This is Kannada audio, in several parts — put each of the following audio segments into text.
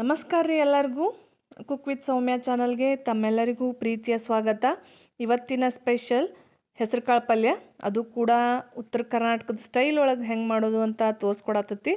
ನಮಸ್ಕಾರ ರೀ ಎಲ್ಲರಿಗೂ. ಕುಕ್ ವಿತ್ ಸೌಮ್ಯ ಚಾನಲ್ಗೆ ತಮ್ಮೆಲ್ಲರಿಗೂ ಪ್ರೀತಿಯ ಸ್ವಾಗತ. ಇವತ್ತಿನ ಸ್ಪೆಷಲ್ ಹೆಸರುಕಾಳು ಪಲ್ಯ ಅದು ಕೂಡ ಉತ್ತರ ಕರ್ನಾಟಕದ ಸ್ಟೈಲ್ ಒಳಗೆ ಹೆಂಗೆ ಮಾಡೋದು ಅಂತ ತೋರಿಸ್ಕೊಡತ್ತತಿ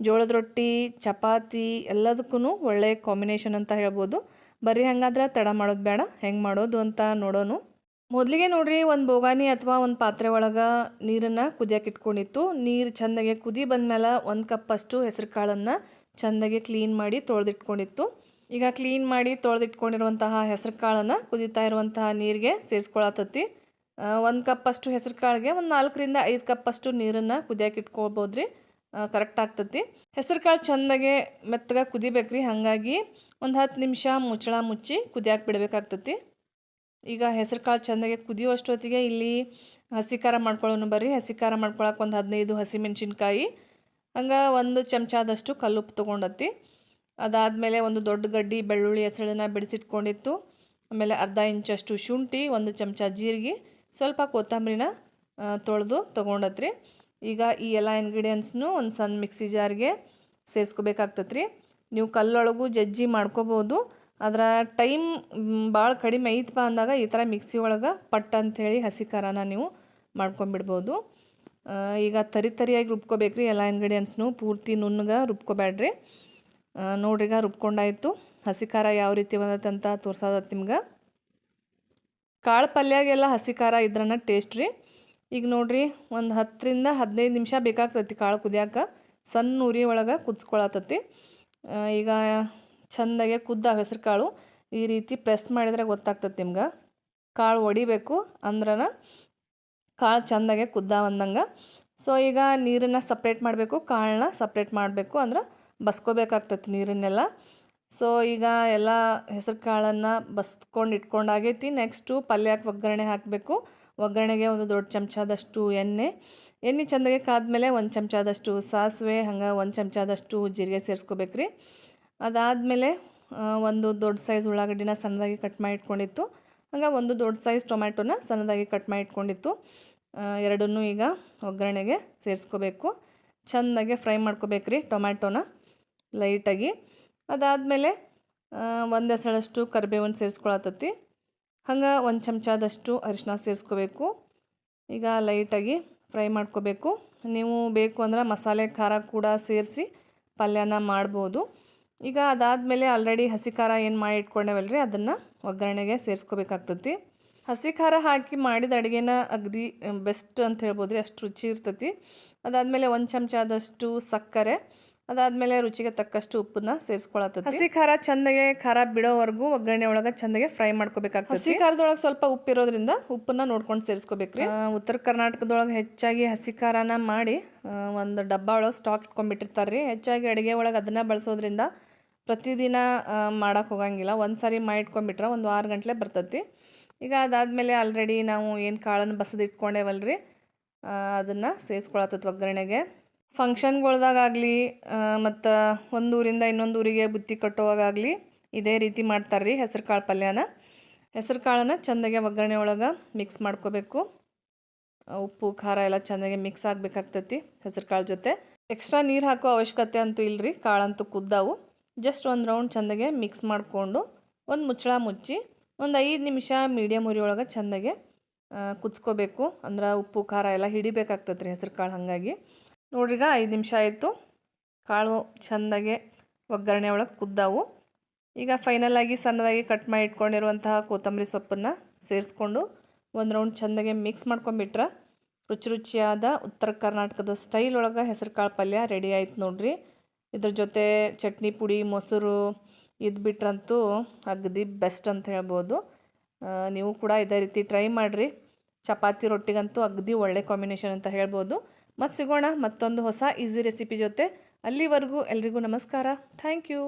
ಜೋಳದ ರೊಟ್ಟಿ, ಚಪಾತಿ ಎಲ್ಲದಕ್ಕೂ ಒಳ್ಳೆ ಕಾಂಬಿನೇಷನ್ ಅಂತ ಹೇಳ್ಬೋದು. ಬರೀ ಹಂಗಾದ್ರೆ ತಡ ಮಾಡೋದು ಬೇಡ, ಹೆಂಗೆ ಮಾಡೋದು ಅಂತ ನೋಡೋಣ ಮೊದಲಿಗೆ ನೋಡಿರಿ ಒಂದು ಬೋಗಾನಿ ಅಥವಾ ಒಂದು ಪಾತ್ರೆ ಒಳಗೆ ನೀರನ್ನು ಕುದಿಯಕ್ಕೆ ಇಟ್ಕೊಂಡಿತ್ತು. ನೀರು ಚೆಂದಾಗೆ ಕುದಿ ಬಂದಮೇಲೆ ಒಂದು ಕಪ್ಪಷ್ಟು ಹೆಸರು ಕಾಳನ್ನು ಚೆಂದಾಗಿ ಕ್ಲೀನ್ ಮಾಡಿ ತೊಳೆದಿಟ್ಕೊಂಡಿತ್ತು. ಈಗ ಕ್ಲೀನ್ ಮಾಡಿ ತೊಳೆದಿಟ್ಕೊಂಡಿರುವಂತಹ ಹೆಸರು ಕಾಳನ್ನು ಕುದಿತಾ ಇರುವಂತಹ ನೀರಿಗೆ ಸೇರಿಸ್ಕೊಳತತಿ ಒಂದು ಕಪ್ಪಷ್ಟು ಹೆಸರು ಕಾಳಿಗೆ ಒಂದು ನಾಲ್ಕರಿಂದ ಐದು ಕಪ್ಪಷ್ಟು ನೀರನ್ನು ಕುದಿಯಕ್ಕೆ ಇಟ್ಕೊಳ್ಬೋದು ರೀ ಕರೆಕ್ಟ್ ಆಗ್ತತಿ. ಹೆಸರು ಕಾಳು ಚೆಂದಾಗೆ ಮೆತ್ತಗೆ ಕುದಿಬೇಕ್ರಿ. ಹಾಗಾಗಿ ಒಂದು ಹತ್ತು ನಿಮಿಷ ಮುಚ್ಚಳ ಮುಚ್ಚಿ ಕುದಿಯಾಕೆ ಬಿಡಬೇಕಾಗ್ತತಿ. ಈಗ ಹೆಸರು ಕಾಳು ಚೆಂದಾಗೆ ಕುದಿಯುವಷ್ಟೊತ್ತಿಗೆ ಇಲ್ಲಿ ಹಸಿ ಖಾರ ಮಾಡ್ಕೊಳ್ಳೋಣ ಬರ್ರಿ. ಹಸಿ ಖಾರ ಮಾಡ್ಕೊಳಕ್ಕೆ ಒಂದು ಹದಿನೈದು ಹಸಿ ಮೆಣಸಿನ್ಕಾಯಿ ಹಂಗೆ ಒಂದು ಚಮಚದಷ್ಟು ಕಲ್ಲುಪ್ಪು ತೊಗೊಂಡತ್ತಿ. ಅದಾದಮೇಲೆ ಒಂದು ದೊಡ್ಡ ಗಡ್ಡಿ ಬೆಳ್ಳುಳ್ಳಿ ಹೆಸಳನ್ನ ಬಿಡಿಸಿಟ್ಕೊಂಡಿತ್ತು. ಆಮೇಲೆ ಅರ್ಧ ಇಂಚಷ್ಟು ಶುಂಠಿ, ಒಂದು ಚಮಚ ಜೀರಿಗೆ, ಸ್ವಲ್ಪ ಕೊತ್ತಂಬರಿನ ತೊಳೆದು ತೊಗೊಂಡತ್ರಿ. ಈಗ ಈ ಎಲ್ಲ ಇಂಗ್ರೀಡಿಯೆಂಟ್ಸ್ನು ಒಂದು ಸಣ್ಣ ಮಿಕ್ಸಿ ಜಾರ್ಗೆ ಸೇರಿಸ್ಕೋಬೇಕಾಗ್ತತ್ರಿ. ನೀವು ಕಲ್ಲೊಳಗೂ ಜಜ್ಜಿ ಮಾಡ್ಕೋಬೋದು. ಅದರ ಟೈಮ್ ಭಾಳ ಕಡಿಮೆ ಐತಪ್ಪ ಅಂದಾಗ ಈ ಥರ ಮಿಕ್ಸಿ ಒಳಗೆ ಪಟ್ ಅಂಥೇಳಿ ಹಸಿ ಖಾರನ ನೀವು ಮಾಡ್ಕೊಂಬಿಡ್ಬೋದು ಈಗ ತರಿ ತರಿಯಾಗಿ ರುಬ್ಕೋಬೇಕು ರೀ ಎಲ್ಲ ಇಂಗ್ರೀಡಿಯೆಂಟ್ಸ್ನು ಪೂರ್ತಿ ನುಣ್ಣಗೆ ರುಬ್ಕೋಬೇಡ್ರಿ ನೋಡ್ರಿಗ ರುಬ್ಕೊಂಡಾಯ್ತು. ಹಸಿ ಖಾರ ಯಾವ ರೀತಿ ಬಂದೈತೆ ತೋರ್ಸೋದತ್ತು ನಿಮ್ಗೆ. ಕಾಳು ಪಲ್ಯಾಗೆಲ್ಲ ಹಸಿ ಖಾರ ಇದ್ರನ್ನ ಟೇಸ್ಟ್ ರೀ. ಈಗ ನೋಡ್ರಿ, ಒಂದು ಹತ್ತರಿಂದ ಹದಿನೈದು ನಿಮಿಷ ಬೇಕಾಗ್ತೈತಿ ಕಾಳು ಕುದಿಯಾಕ. ಸಣ್ಣ ಉರಿ ಒಳಗೆ ಕುದಿಸ್ಕೊಳತತಿ. ಈಗ ಚಂದಾಗೆ ಕುದ್ದ ಹೆಸ್ರು ಕಾಳು. ಈ ರೀತಿ ಪ್ರೆಸ್ ಮಾಡಿದ್ರೆ ಗೊತ್ತಾಗ್ತತಿ ನಿಮ್ಗೆ. ಕಾಳು ಒಡಿಬೇಕು ಅಂದ್ರನ ಕಾಳು ಚೆಂದಾಗೆ ಕುದ್ದ ಬಂದಂಗೆ. ಸೊ ಈಗ ನೀರನ್ನು ಸಪ್ರೇಟ್ ಮಾಡಬೇಕು ಕಾಳನ್ನ ಸಪ್ರೇಟ್ ಮಾಡಬೇಕು ಅಂದ್ರೆ ಬಸ್ಕೋಬೇಕಾಗ್ತೈತಿ ನೀರನ್ನೆಲ್ಲ. ಸೊ ಈಗ ಎಲ್ಲ ಹೆಸರು ಕಾಳನ್ನು ಬಸ್ಕೊಂಡು ಇಟ್ಕೊಂಡಾಗೈತಿ ನೆಕ್ಸ್ಟು ಪಲ್ಯಕ್ಕೆ ಒಗ್ಗರಣೆ ಹಾಕಬೇಕು. ಒಗ್ಗರಣೆಗೆ ಒಂದು ದೊಡ್ಡ ಚಮಚದಷ್ಟು ಎಣ್ಣೆ. ಎಣ್ಣೆ ಚೆಂದಾಗೆ ಕಾದ್ಮೇಲೆ ಒಂದು ಚಮಚದಷ್ಟು ಸಾಸಿವೆ, ಹಂಗೆ ಒಂದು ಚಮಚದಷ್ಟು ಜೀರಿಗೆ ಸೇರಿಸ್ಕೋಬೇಕ್ರಿ. ಅದಾದಮೇಲೆ ಒಂದು ದೊಡ್ಡ ಸೈಜ್ ಉಳ್ಳಾಗಡ್ಡಿನ ಸಣ್ಣದಾಗಿ ಕಟ್ ಮಾಡಿ ಇಟ್ಕೊಂಡಿತ್ತು. ಹಂಗೆ ಒಂದು ದೊಡ್ಡ ಸೈಜ್ ಟೊಮ್ಯಾಟೊನ ಸಣ್ಣದಾಗಿ ಕಟ್ ಮಾಡಿ ಇಟ್ಕೊಂಡಿತ್ತು. ಎರಡನ್ನೂ ಈಗ ಒಗ್ಗರಣೆಗೆ ಸೇರಿಸ್ಕೋಬೇಕು. ಚೆಂದಾಗೆ ಫ್ರೈ ಮಾಡ್ಕೋಬೇಕು ರೀ ಟೊಮ್ಯಾಟೊನ ಲೈಟಾಗಿ. ಅದಾದಮೇಲೆ ಒಂದು ಹೆಸಳಷ್ಟು ಕರಿಬೇವನ್ನು ಸೇರಿಸ್ಕೊಳತತಿ ಹಂಗೆ ಒಂದು ಚಮಚದಷ್ಟು ಅರಿಶಿನ ಸೇರಿಸ್ಕೋಬೇಕು. ಈಗ ಲೈಟಾಗಿ ಫ್ರೈ ಮಾಡ್ಕೋಬೇಕು. ನೀವು ಬೇಕು ಅಂದ್ರೆ ಮಸಾಲೆ, ಖಾರ ಕೂಡ ಸೇರಿಸಿ ಪಲ್ಯನ ಮಾಡ್ಬೋದು. ಈಗ ಅದಾದಮೇಲೆ ಆಲ್ರೆಡಿ ಹಸಿ ಖಾರ ಏನು ಮಾಡಿ ಇಟ್ಕೊಂಡೇವಲ್ಲ ರೀ ಅದನ್ನು ಒಗ್ಗರಣೆಗೆ ಸೇರಿಸ್ಕೋಬೇಕಾಗ್ತತಿ ಹಸಿ ಖಾರ ಹಾಕಿ ಮಾಡಿದ ಅಡುಗೆನ ಅಗದಿ ಬೆಸ್ಟ್ ಅಂತ ಹೇಳ್ಬೋದು ರೀ ಅಷ್ಟು ರುಚಿ ಇರ್ತೈತಿ. ಅದಾದಮೇಲೆ ಒಂದು ಚಮಚದಷ್ಟು ಸಕ್ಕರೆ ಅದಾದಮೇಲೆ ರುಚಿಗೆ ತಕ್ಕಷ್ಟು ಉಪ್ಪನ್ನ ಸೇರಿಸ್ಕೊಳತ್ತೈತಿ. ಹಸಿ ಖಾರ ಚಂದಗೆ ಖಾರ ಬಿಡೋವರೆಗೂ ಒಗ್ಗರಣೆ ಒಳಗೆ ಚಂದಗೆ ಫ್ರೈ ಮಾಡ್ಕೋಬೇಕಾಗ್ತದೆ ಹಸಿ ಖಾರದೊಳಗೆ ಸ್ವಲ್ಪ ಉಪ್ಪಿರೋದ್ರಿಂದ ಉಪ್ಪನ್ನ ನೋಡ್ಕೊಂಡು ಸೇರಿಸ್ಕೋಬೇಕ್ರಿ. ಉತ್ತರ ಕರ್ನಾಟಕದೊಳಗೆ ಹೆಚ್ಚಾಗಿ ಹಸಿ ಖಾರನ ಮಾಡಿ ಒಂದು ಡಬ್ಬ ಒಳಗೆ ಸ್ಟಾಕ್ ಇಟ್ಕೊಂಡ್ಬಿಟ್ಟಿರ್ತಾರೆ ರೀ ಹೆಚ್ಚಾಗಿ ಅಡುಗೆ ಒಳಗೆ ಅದನ್ನ ಬಳಸೋದ್ರಿಂದ ಪ್ರತಿದಿನ ಮಾಡೋಕ್ಕೆ ಹೋಗಂಗಿಲ್ಲ. ಒಂದು ಸಾರಿ ಮಾಡಿಟ್ಕೊಂಡ್ಬಿಟ್ರೆ ಒಂದು ಆರು ಗಂಟಲೆ ಬರ್ತೈತಿ. ಈಗ ಅದಾದಮೇಲೆ ಆಲ್ರೆಡಿ ನಾವು ಏನು ಕಾಳನ್ನು ಬಸದಿಟ್ಕೊಂಡೇವಲ್ರಿ ಅದನ್ನು ಸೇರಿಸ್ಕೊಳತ್ತೈತಿ ಒಗ್ಗರಣೆಗೆ ಫಂಕ್ಷನ್ಗಳ್ದಾಗಲಿ ಮತ್ತು ಒಂದು ಊರಿಂದ ಇನ್ನೊಂದು ಊರಿಗೆ ಬುತ್ತಿ ಕಟ್ಟುವಾಗಲಿ ಇದೇ ರೀತಿ ಮಾಡ್ತಾರೆ ರೀ ಹೆಸ್ರು ಕಾಳು ಪಲ್ಯನ. ಹೆಸ್ರು ಕಾಳನ್ನು ಚೆಂದಾಗೆ ಒಗ್ಗರಣೆ ಒಳಗೆ ಮಿಕ್ಸ್ ಮಾಡ್ಕೋಬೇಕು. ಉಪ್ಪು, ಖಾರ ಎಲ್ಲ ಚೆಂದಾಗೆ ಮಿಕ್ಸ್ ಆಗಬೇಕಾಗ್ತೈತಿ ಹೆಸ್ರು ಕಾಳು ಜೊತೆ. ಎಕ್ಸ್ಟ್ರಾ ನೀರು ಹಾಕೋ ಅವಶ್ಯಕತೆ ಅಂತೂ ಇಲ್ಲರಿ ಕಾಳಂತೂ ಕುದ್ದಾವು. ಜಸ್ಟ್ ಒಂದು ರೌಂಡ್ ಚೆಂದಾಗೆ ಮಿಕ್ಸ್ ಮಾಡಿಕೊಂಡು, ಒಂದು ಮುಚ್ಚಳ ಮುಚ್ಚಿ, ಒಂದು ಐದು ನಿಮಿಷ ಮೀಡಿಯಮ್ ಉರಿ ಒಳಗೆ ಚೆಂದಾಗೆ ಕುದಿಸ್ಕೋಬೇಕು. ಅಂದ್ರೆ ಉಪ್ಪು, ಖಾರ ಎಲ್ಲ ಹಿಡಿಬೇಕಾಗ್ತದೆ ರೀ ಹೆಸ್ರು ಕಾಳು ಹಾಗಾಗಿ. ನೋಡ್ರಿಗ ಐದು ನಿಮಿಷ ಆಯಿತು. ಕಾಳು ಚೆಂದಾಗೆ ಒಗ್ಗರಣೆ ಒಳಗೆ ಕುದ್ದಾವು. ಈಗ ಫೈನಲಾಗಿ ಸಣ್ಣದಾಗಿ ಕಟ್ ಮಾಡಿ ಇಟ್ಕೊಂಡಿರುವಂತಹ ಕೊತ್ತಂಬರಿ ಸೊಪ್ಪನ್ನು ಸೇರಿಸ್ಕೊಂಡು ಒಂದು ರೌಂಡ್ ಚೆಂದಾಗೆ ಮಿಕ್ಸ್ ಮಾಡ್ಕೊಂಬಿಟ್ರೆ ರುಚಿ ರುಚಿಯಾದ ಉತ್ತರ ಕರ್ನಾಟಕದ ಸ್ಟೈಲ್ ಒಳಗೆ ಹೆಸರು ಕಾಳು ಪಲ್ಯ ರೆಡಿ ಆಯ್ತು ನೋಡ್ರಿ. ಇದ್ರ ಜೊತೆ ಚಟ್ನಿ ಪುಡಿ, ಮೊಸರು ಇದು ಬಿಟ್ರಂತೂ ಅಗದಿ ಬೆಸ್ಟ್ ಅಂತ ಹೇಳ್ಬೋದು. ನೀವು ಕೂಡ ಇದೇ ರೀತಿ ಟ್ರೈ ಮಾಡಿರಿ. ಚಪಾತಿ ರೊಟ್ಟಿಗಂತೂ ಅಗದಿ ಒಳ್ಳೆ ಕಾಂಬಿನೇಷನ್ ಅಂತ ಹೇಳ್ಬೋದು. ಮತ್ತು ಸಿಗೋಣ ಮತ್ತೊಂದು ಹೊಸ ಈಸಿ ರೆಸಿಪಿ ಜೊತೆ. ಅಲ್ಲಿವರೆಗೂ ಎಲ್ರಿಗೂ ನಮಸ್ಕಾರ. Thank you